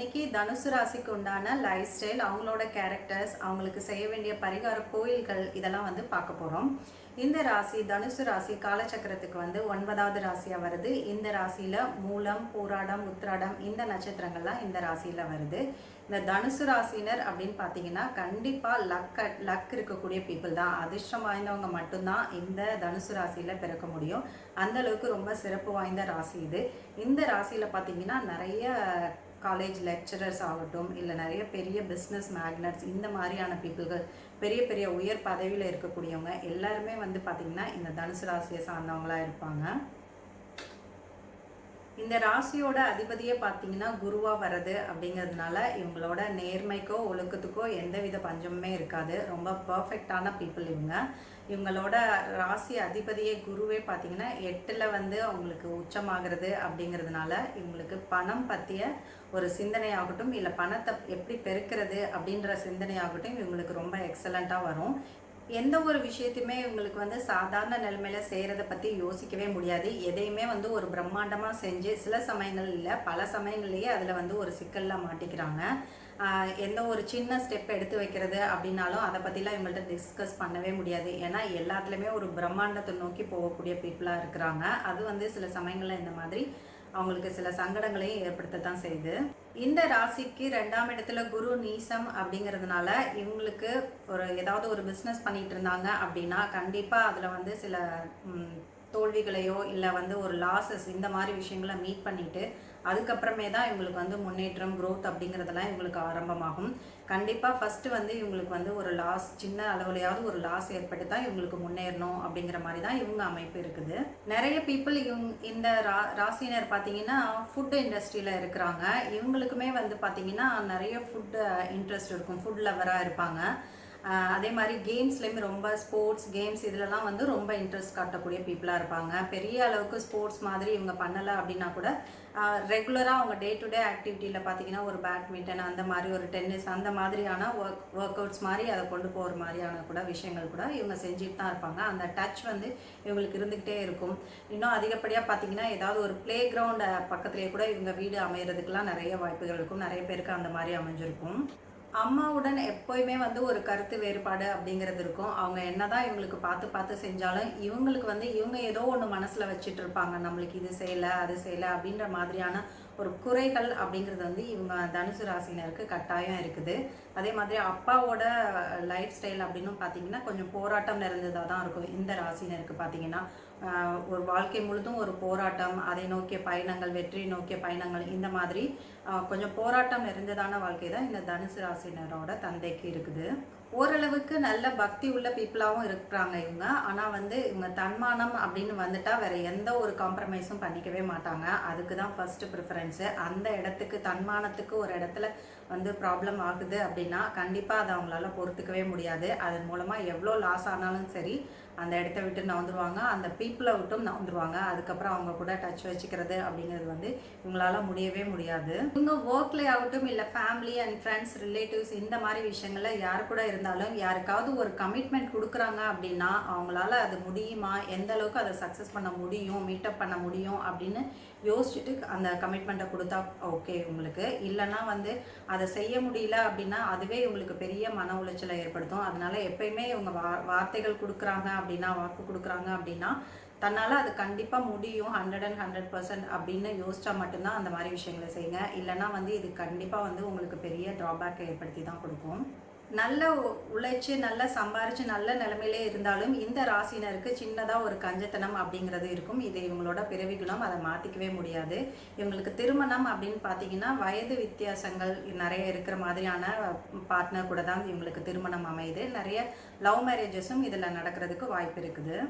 இன்னைக்கு தனுசு ராசிக்கு உண்டான லைஃப் ஸ்டைல் அவங்களோட கேரக்டர்ஸ் அவங்களுக்கு செய்ய வேண்டிய பரிகார கோயில்கள் இதெல்லாம் வந்து பார்க்க போகிறோம் இந்த ராசி தனுசு ராசி காலச்சக்கரத்துக்கு வந்து ஒன்பதாவது ராசியாக வருது. இந்த ராசியில் மூலம் பூராடம் உத்ராடம் இந்த நட்சத்திரங்கள்லாம் இந்த ராசியில் வருது. இந்த தனுசு ராசினர் அப்படின்னு பார்த்தீங்கன்னா கண்டிப்பாக லக் லக் இருக்கக்கூடிய பீப்புள் தான். அதிர்ஷ்டம் வாய்ந்தவங்க மட்டும்தான் இந்த தனுசு ராசியில் பிறக்க முடியும். அந்த அளவுக்கு ரொம்ப சிறப்பு வாய்ந்த ராசி இது. இந்த ராசியில் பார்த்தீங்கன்னா நிறைய காலேஜ் லெக்சரர்ஸ் ஆகட்டும் இல்லை நிறைய பெரிய பிஸ்னஸ் மேக்னட்ஸ் இந்த மாதிரியான பீப்புள்கள் பெரிய பெரிய உயர் பதவியில் இருக்கக்கூடியவங்க எல்லாருமே வந்து பார்த்திங்கன்னா இந்த தனுசு ராசியை சார்ந்தவங்களா இருப்பாங்க. இந்த ராசியோட அதிபதியே பார்த்தீங்கன்னா குருவாக வர்றது அப்படிங்கிறதுனால இவங்களோட நேர்மைக்கோ ஒழுக்கத்துக்கோ எந்தவித பஞ்சமுமே இருக்காது. ரொம்ப பர்ஃபெக்டான பீப்புள் இவங்க. இவங்களோட ராசி அதிபதியே குருவே பார்த்தீங்கன்னா எட்டில் வந்து அவங்களுக்கு உச்சமாகிறது அப்படிங்கிறதுனால இவங்களுக்கு பணம் பற்றிய ஒரு சிந்தனையாகட்டும் இல்லை பணத்தை எப்படி பெருக்கிறது அப்படின்ற சிந்தனையாகட்டும் இவங்களுக்கு ரொம்ப எக்ஸலண்ட்டாக வரும். எந்த ஒரு விஷயத்தையுமே இவங்களுக்கு வந்து சாதாரண நிலைமையில செய்கிறத பற்றி யோசிக்கவே முடியாது. எதையுமே வந்து ஒரு பிரம்மாண்டமாக செஞ்சு சில சமயங்கள் இல்லை பல சமயங்கள்லேயே அதில் வந்து ஒரு சிக்கலில் மாட்டிக்கிறாங்க. எந்த ஒரு சின்ன ஸ்டெப் எடுத்து வைக்கிறது அப்படின்னாலும் அதை பற்றிலாம் இவங்கள்ட்ட டிஸ்கஸ் பண்ணவே முடியாது. ஏன்னா எல்லாத்துலேயுமே ஒரு பிரம்மாண்டத்தை நோக்கி போகக்கூடிய பீப்புளாக இருக்கிறாங்க. அது வந்து சில சமயங்களில் இந்த மாதிரி அவங்களுக்கு சில சங்கடங்களையும் ஏற்படுத்தத்தான் செய்யுது. இந்த ராசிக்கு ரெண்டாம் இடத்துல குரு நீசம் அப்படிங்கிறதுனால இவங்களுக்கு ஒரு ஏதாவது ஒரு பிஸ்னஸ் பண்ணிட்டு இருந்தாங்க அப்படின்னா கண்டிப்பாக அதில் வந்து சில தோல்விகளையோ இல்லை வந்து ஒரு லாசஸ் இந்த மாதிரி விஷயங்களை மீட் பண்ணிட்டு அதுக்கப்புறமே தான் இவங்களுக்கு வந்து முன்னேற்றம் க்ரோத் அப்படிங்கிறதெல்லாம் இவங்களுக்கு ஆரம்பமாகும். கண்டிப்பாக ஃபஸ்ட்டு வந்து இவங்களுக்கு வந்து ஒரு லாஸ் சின்ன அளவுலையாவது ஒரு லாஸ் ஏற்பட்டு தான் இவங்களுக்கு முன்னேறணும் அப்படிங்கிற மாதிரி தான் இவங்க அமைப்பு இருக்குது. நிறைய பீப்புள் இவங்க இந்த ரா ராசினர் பார்த்தீங்கன்னா ஃபுட் இண்டஸ்ட்ரியில் இருக்கிறாங்க. இவங்களுக்குமே வந்து பார்த்தீங்கன்னா நிறைய ஃபுட் இன்ட்ரெஸ்ட் இருக்கும். ஃபுட் லவராக இருப்பாங்க. அதே மாதிரி கேம்ஸ்லேயுமே ரொம்ப ஸ்போர்ட்ஸ் கேம்ஸ் இதிலலாம் வந்து ரொம்ப இன்ட்ரெஸ்ட் காட்டக்கூடிய பீப்புளாக இருப்பாங்க. பெரிய அளவுக்கு ஸ்போர்ட்ஸ் மாதிரி இவங்க பண்ணலை அப்படின்னா கூட ரெகுலராக அவங்க டே டு டே ஆக்டிவிட்டியில் பார்த்தீங்கன்னா ஒரு பேட்மிண்டன் அந்த மாதிரி ஒரு டென்னிஸ் அந்த மாதிரியான ஒர்க் ஒர்க் அவுட்ஸ் மாதிரி அதை கொண்டு போகிற மாதிரியான கூட விஷயங்கள் கூட இவங்க செஞ்சுட்டு தான் இருப்பாங்க. அந்த டச் வந்து இவங்களுக்கு இருந்துக்கிட்டே இருக்கும். இன்னும் அதிகப்படியாக பார்த்தீங்கன்னா ஏதாவது ஒரு ப்ளே கிரவுண்ட் பக்கத்துலேயே கூட இவங்க வீடு அமையிறதுக்கெலாம் நிறைய வாய்ப்புகள் இருக்கும். நிறைய பேருக்கு அந்த மாதிரி அமைஞ்சிருக்கும். அம்மாவுடன் எப்போயுமே வந்து ஒரு கருத்து வேறுபாடு அப்படிங்கிறது இருக்கும். அவங்க என்னதான் இவங்களுக்கு பார்த்து பார்த்து செஞ்சாலும் இவங்களுக்கு வந்து இவங்க ஏதோ ஒன்று மனசில் வச்சுட்டு இருப்பாங்க. நம்மளுக்கு இது செய்யலை அது செய்யலை அப்படின்ற மாதிரியான ஒரு குறைகள் அப்படிங்கிறது வந்து இவங்க தனுசு ராசினருக்கு கட்டாயம் இருக்குது. அதே மாதிரி அப்பாவோட லைஃப் ஸ்டைல் அப்படின்னு பார்த்தீங்கன்னா கொஞ்சம் போராட்டம் நிறைந்ததாக தான் இருக்கும் இந்த ராசினருக்கு பார்த்தீங்கன்னா ஒரு வாழ்க்கை முழுதும் ஒரு போராட்டம் அதை நோக்கிய பயணங்கள் வெற்றி நோக்கிய பயணங்கள் இந்த மாதிரி கொஞ்சம் போராட்டம் நிறைந்ததான வாழ்க்கை தான் இந்த தனுசு ராசினரோட தந்தைக்கு இருக்குது. ஓரளவுக்கு நல்ல பக்தி உள்ள பீப்புளாகவும் இருக்கிறாங்க இவங்க. ஆனால் வந்து இவங்க தன்மானம் அப்படின்னு வந்துட்டா வேற எந்த ஒரு காம்ப்ரமைஸும் பண்ணிக்கவே மாட்டாங்க. அதுக்கு தான் ஃபர்ஸ்ட் ப்ரிஃபரன்ஸு அந்த இடத்துக்கு தன்மானத்துக்கு ஒரு இடத்துல வந்து ப்ராப்ளம் ஆகுது அப்படின்னா கண்டிப்பாக அதை அவங்களால பொறுத்துக்கவே முடியாது. அதன் மூலமாக எவ்வளோ லாஸ் ஆனாலும் சரி அந்த இடத்த விட்டு நவுந்துருவாங்க. அந்த பீப்புளை விட்டும் நவுந்துருவாங்க. அதுக்கப்புறம் அவங்க கூட டச் வச்சுக்கிறது அப்படிங்கிறது வந்து இவங்களால முடியவே முடியாது. இவங்க ஒர்க்ல ஆகட்டும் இல்லை ஃபேமிலி அண்ட் ஃப்ரெண்ட்ஸ் ரிலேட்டிவ்ஸ் இந்த மாதிரி விஷயங்கள்ல யார் கூட இருந்தாலும் யாருக்காவது ஒரு கமிட்மெண்ட் கொடுக்குறாங்க அப்படின்னா அவங்களால அது முடியுமா? எந்த அளவுக்கு அதை சக்ஸஸ் பண்ண முடியும்? மீட்டப் பண்ண முடியும்? அப்படின்னு யோசிச்சுட்டு அந்த கமிட்மெண்ட்டை கொடுத்தா ஓகே உங்களுக்கு. இல்லைன்னா வந்து அது அதை செய்ய முடியல அப்படின்னா அதுவே இவங்களுக்கு பெரிய மன உளைச்சலை ஏற்படுத்தும். அதனால எப்பயுமே இவங்க வா வார்த்தைகள் கொடுக்குறாங்க அப்படின்னா வாக்கு கொடுக்குறாங்க அப்படின்னா தன்னால் அது கண்டிப்பாக முடியும். ஹண்ட்ரட் அண்ட் ஹண்ட்ரட் பர்சன்ட் அப்படின்னு யோசிச்சா மட்டும்தான் அந்த மாதிரி விஷயங்களை செய்யுங்க. இல்லைன்னா வந்து இது கண்டிப்பாக வந்து உங்களுக்கு பெரிய ட்ராபேக்கை ஏற்படுத்தி தான் கொடுக்கும். நல்ல உ- உழைச்சு நல்லா சம்பாரித்து நல்ல நிலமையிலே இருந்தாலும் இந்த ராசினருக்கு சின்னதாக ஒரு கஞ்சத்தனம் அப்படிங்கிறது இருக்கும். இது இவங்களோட பிறவி குணம். அதை மாற்றிக்கவே முடியாது. இவங்களுக்கு திருமணம் அப்படின்னு பார்த்தீங்கன்னா வயது வித்தியாசங்கள் நிறைய இருக்கிற மாதிரியான பார்ட்னர் கூட தான் இவங்களுக்கு திருமணம் அமையுது. நிறைய லவ் மேரேஜஸும் இதில் நடக்கிறதுக்கு வாய்ப்பு இருக்குது.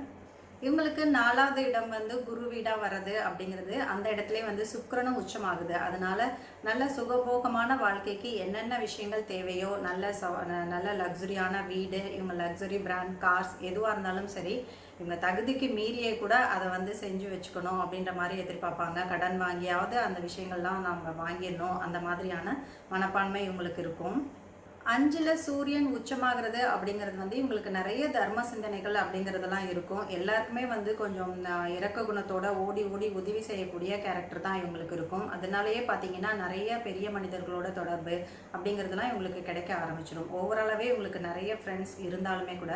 இவங்களுக்கு நாலாவது இடம் வந்து குரு வீடாக வர்றது அப்படிங்கிறது. அந்த இடத்துலயே வந்து சுக்கிரனும் உச்சமாகுது. அதனால நல்ல சுகபோகமான வாழ்க்கைக்கு என்னென்ன விஷயங்கள் தேவையோ நல்ல ந- நல்ல லக்ஸுரியான வீடு இவங்க லக்ஸுரி பிராண்ட் கார்ஸ் எதுவாக இருந்தாலும் சரி இவங்க தகுதிக்கு மீறியே கூட அதை வந்து செஞ்சு வச்சுக்கணும் அப்படின்ற மாதிரி எதிர்பார்ப்பாங்க. கடன் வாங்கியாவது அந்த விஷயங்கள்லாம் நம்ம வாங்கிடணும். அந்த மாதிரியான மனப்பான்மை இவங்களுக்கு இருக்கும். அஞ்சில் சூரியன் உச்சமாகிறது அப்படிங்கிறது வந்து இவங்களுக்கு நிறைய தர்ம சிந்தனைகள் அப்படிங்கிறதெல்லாம் இருக்கும். எல்லாருக்குமே வந்து கொஞ்சம் இறக்க குணத்தோட ஓடி ஓடி உதவி செய்யக்கூடிய கேரக்டர் தான் இவங்களுக்கு இருக்கும். அதனாலேயே பார்த்தீங்கன்னா நிறைய பெரிய மனிதர்களோட தொடர்பு அப்படிங்கிறதுலாம் இவங்களுக்கு கிடைக்க ஆரம்பிச்சிடும் ஓவராலாகவே இவங்களுக்கு நிறைய ஃப்ரெண்ட்ஸ் இருந்தாலுமே கூட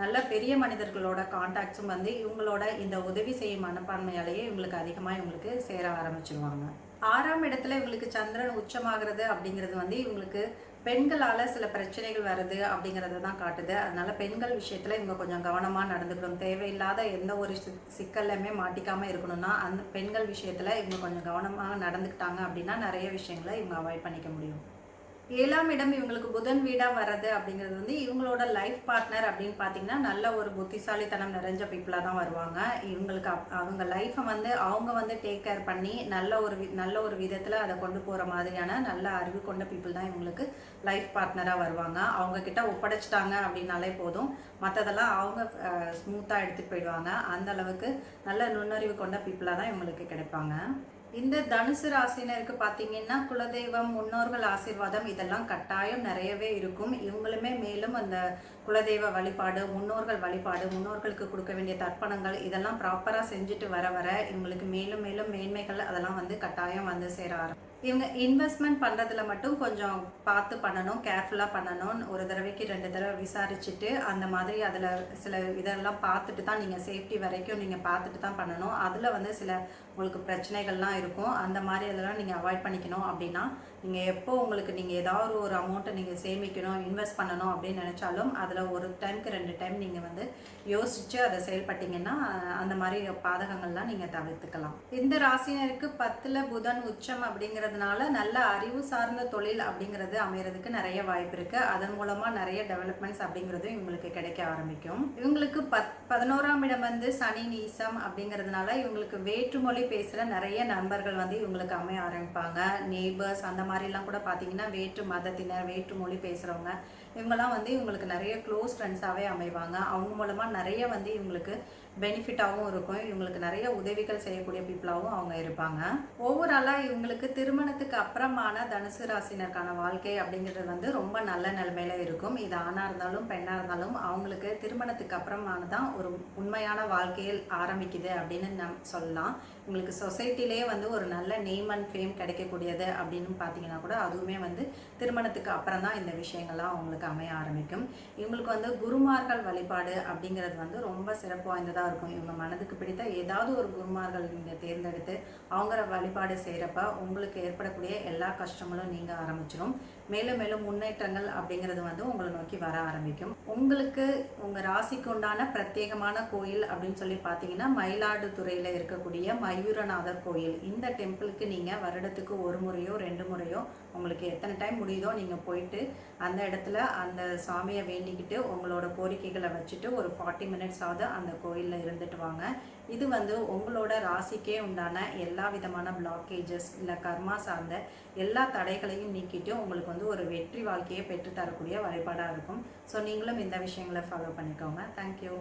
நல்ல பெரிய மனிதர்களோட காண்டாக்ட்ஸும் வந்து இவங்களோட இந்த உதவி செய்யும் மனப்பான்மையாலேயே இவங்களுக்கு அதிகமாக இவங்களுக்கு சேர ஆரம்பிச்சிருவாங்க. ஆறாம் இடத்துல இவங்களுக்கு சந்திரன் உச்சமாகிறது அப்படிங்கிறது வந்து இவங்களுக்கு பெண்களால் சில பிரச்சனைகள் வருது அப்படிங்கிறத தான் காட்டுது. அதனால பெண்கள் விஷயத்தில் இவங்க கொஞ்சம் கவனமாக நடந்துக்கணும். தேவையில்லாத எந்த ஒரு சிக்கல்லையுமே மாட்டிக்காமல் இருக்கணும்னா அந்த பெண்கள் விஷயத்தில் இவங்க கொஞ்சம் கவனமாக நடந்துக்கிட்டாங்க அப்படின்னா நிறைய விஷயங்களை இவங்க அவாய்ட் பண்ணிக்க முடியும். ஏழாம் இடம் இவங்களுக்கு புதன் வீடாக வர்றது அப்படிங்கிறது வந்து இவங்களோட லைஃப் பார்ட்னர் அப்படின்னு பார்த்தீங்கன்னா நல்ல ஒரு புத்திசாலித்தனம் நிறைஞ்ச பீப்புளாக தான் வருவாங்க. இவங்களுக்கு அப்- அவங்க லைஃப்பை வந்து அவங்க வந்து டேக் கேர் பண்ணி நல்ல ஒரு வி- நல்ல ஒரு விதத்தில் அதை கொண்டு போகிற மாதிரியான நல்ல அறிவு கொண்ட பீப்புள் தான் இவங்களுக்கு லைஃப் பார்ட்னராக வருவாங்க. அவங்க கிட்ட ஒப்படைச்சிட்டாங்க அப்படின்னாலே போதும். மற்றதெல்லாம் அவங்க ஸ்மூத்தாக எடுத்துகிட்டு போயிடுவாங்க. அந்த அளவுக்கு நல்ல நுண்ணறிவு கொண்ட பீப்புளாக தான் இவங்களுக்கு கிடைப்பாங்க. இந்த தனுசு ராசினருக்கு பார்த்தீங்கன்னா குலதெய்வம் முன்னோர்கள் ஆசீர்வாதம் இதெல்லாம் கட்டாயம் நிறையவே இருக்கும். இவங்களுமே மேலும் அந்த குலதெய்வ வழிபாடு முன்னோர்கள் வழிபாடு முன்னோர்களுக்கு கொடுக்க வேண்டிய தர்ப்பணங்கள் இதெல்லாம் ப்ராப்பராக செஞ்சுட்டு வர வர இவங்களுக்கு மேலும் மேலும் மேன்மைகள் அதெல்லாம் வந்து கட்டாயம் வந்து சேர ஆரம்பிக்கும் இவங்க இன்வெஸ்ட்மெண்ட் பண்ணுறதுல மட்டும் கொஞ்சம் பார்த்து பண்ணணும் கேர்ஃபுல்லாக பண்ணணும் ஒரு தடவைக்கு ரெண்டு தடவை விசாரிச்சுட்டு அந்த மாதிரி அதில் சில இதெல்லாம் பார்த்துட்டு தான் நீங்கள் சேஃப்டி வரைக்கும் நீங்கள் பார்த்துட்டு தான் பண்ணணும். அதில் வந்து சில உங்களுக்கு பிரச்சனைகள்லாம் இருக்கும். அந்த மாதிரி இதெல்லாம் நீங்கள் அவாய்ட் பண்ணிக்கணும் அப்படின்னா நீங்கள் எப்போ உங்களுக்கு நீங்கள் ஏதாவது ஒரு அமௌண்ட்டை நீங்கள் சேமிக்கணும் இன்வெஸ்ட் பண்ணணும் அப்படின்னு நினச்சாலும் அதில் ஒரு டைம்க்கு ரெண்டு டைம் நீங்கள் வந்து யோசித்து அதை செயல்பட்டீங்கன்னா அந்த மாதிரி பாதகங்கள்லாம் நீங்கள் தவிர்த்துக்கலாம். இந்த ராசினருக்கு பத்தில் புதன் உச்சம் அப்படிங்கிறதுனால நல்ல அறிவு சார்ந்த தொழில் அப்படிங்கிறது அமையறதுக்கு நிறைய வாய்ப்பு இருக்குது அதன் மூலமாக நிறைய டெவலப்மெண்ட்ஸ் அப்படிங்கிறதும் இவங்களுக்கு கிடைக்க ஆரம்பிக்கும். இவங்களுக்கு பத் பதினோராம் இடம் வந்து சனி நீசம் அப்படிங்கிறதுனால இவங்களுக்கு வேற்றுமொழி பேசுகிற நிறைய நண்பர்கள் வந்து இவங்களுக்கு அமைய ஆரம்பிப்பாங்க. நெய்பர்ஸ் அந்த மாதிரிலாம் கூட பார்த்தீங்கன்னா வேற்று மதத்தினர் வேற்று மொழி பேசுகிறவங்க இவங்கெல்லாம் வந்து இவங்களுக்கு நிறைய க்ளோஸ் ஃப்ரெண்ட்ஸாகவே அமைவாங்க. அவங்க மூலமாக நிறைய வந்து இவங்களுக்கு பெனிஃபிட்டாகவும் இருக்கும். இவங்களுக்கு நிறைய உதவிகள் செய்யக்கூடிய பீப்புளாகவும் அவங்க இருப்பாங்க. ஓவராலாக இவங்களுக்கு திருமணத்துக்கு அப்புறமான தனுசு ராசினருக்கான வாழ்க்கை அப்படிங்கிறது வந்து ரொம்ப நல்ல நிலைமையில இருக்கும். இது ஆணாக இருந்தாலும் பெண்ணாக இருந்தாலும் அவங்களுக்கு திருமணத்துக்கு அப்புறமான தான் ஒரு உண்மையான வாழ்க்கையில் ஆரம்பிக்குது அப்படின்னு நம் சொல்லலாம். உங்களுக்கு சொசைட்டிலே வந்து ஒரு நல்ல நேம் அண்ட் ஃபேம் கிடைக்கக்கூடியது அப்படின்னு பார்த்தீங்கன்னா கூட அதுவுமே வந்து திருமணத்துக்கு அப்புறம் தான் இந்த விஷயங்கள்லாம் அவங்களுக்கு அமைய ஆரம்பிக்கும். இவங்களுக்கு வந்து குருமார்கள் வழிபாடு அப்படிங்கிறது வந்து ரொம்ப சிறப்பு வாய்ந்ததாக இருக்கும். இவங்க மனதுக்கு பிடித்த ஏதாவது ஒரு குருமார்கள் நீங்கள் தேர்ந்தெடுத்து அவங்க வழிபாடு செய்கிறப்ப உங்களுக்கு ஏற்படக்கூடிய எல்லா கஷ்டங்களும் நீங்கள் ஆரம்பிச்சிடும் மேலும் மேலும் முன்னேற்றங்கள் அப்படிங்கிறது வந்து உங்களை நோக்கி வர ஆரம்பிக்கும். உங்களுக்கு உங்கள் ராசிக்கு உண்டான பிரத்யேகமான கோயில் அப்படின்னு சொல்லி பார்த்தீங்கன்னா மயிலாடுதுறையில் இருக்கக்கூடிய மயூரநாதர் கோயில். இந்த டெம்பிளுக்கு நீங்கள் வருடத்துக்கு ஒரு முறையோ ரெண்டு முறையோ உங்களுக்கு எத்தனை டைம் முடியுதோ நீங்கள் போயிட்டு அந்த இடத்துல அந்த சாமியை வேண்டிக்கிட்டு உங்களோட கோரிக்கைகளை வச்சுட்டு ஒரு ஃபார்ட்டி மினிட்ஸ் ஆகுது அந்த கோயிலில் இருந்துட்டு வாங்க. இது வந்து உங்களோட ராசிக்கே உண்டான எல்லா விதமான பிளாக்கேஜஸ் இல்லை கர்மா சார்ந்த எல்லா தடைகளையும் நீக்கிட்டு உங்களுக்கு வந்து ஒரு வெற்றி வாழ்க்கையை பெற்றுத்தரக்கூடிய வழிபாடாக இருக்கும். ஸோ நீங்களும் இந்த விஷயங்களை ஃபாலோ பண்ணிக்கோங்க. தேங்க்யூ